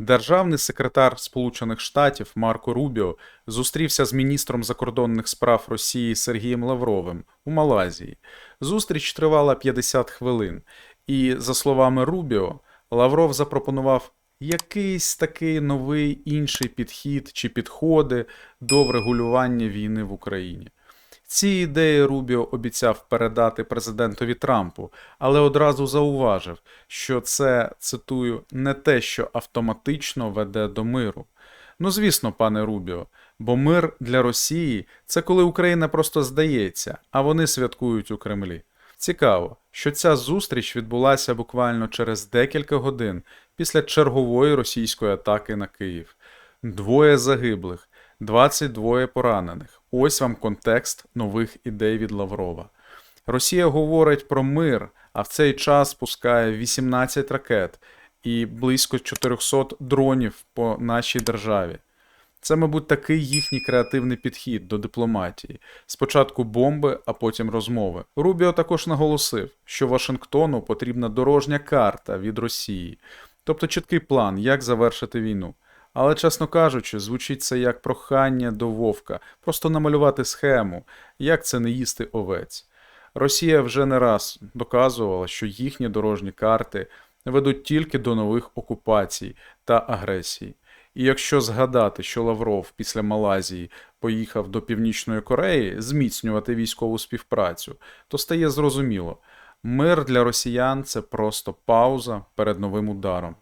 Державний секретар Сполучених Штатів Марко Рубіо зустрівся з міністром закордонних справ Росії Сергієм Лавровим у Малайзії. Зустріч тривала 50 хвилин, і, за словами Рубіо, Лавров запропонував якийсь такий новий інший підхід чи підходи до врегулювання війни в Україні. Ці ідеї Рубіо обіцяв передати президентові Трампу, але одразу зауважив, що це, цитую, не те, що автоматично веде до миру. Ну, звісно, пане Рубіо, бо мир для Росії це коли Україна просто здається, а вони святкують у Кремлі. Цікаво, що ця зустріч відбулася буквально через декілька годин після чергової російської атаки на Київ. Двоє загиблих, 22 поранених. Ось вам контекст нових ідей від Лаврова. Росія говорить про мир, а в цей час пускає 18 ракет і близько 400 дронів по нашій державі. Це, мабуть, такий їхній креативний підхід до дипломатії. Спочатку бомби, а потім розмови. Рубіо також наголосив, що Вашингтону потрібна дорожня карта від Росії, тобто чіткий план, як завершити війну. Але, чесно кажучи, звучить це як прохання до вовка, просто намалювати схему, як це не їсти овець. Росія вже не раз доказувала, що їхні дорожні карти ведуть тільки до нових окупацій та агресій. І якщо згадати, що Лавров після Малайзії поїхав до Північної Кореї зміцнювати військову співпрацю, то стає зрозуміло, мир для росіян це просто пауза перед новим ударом.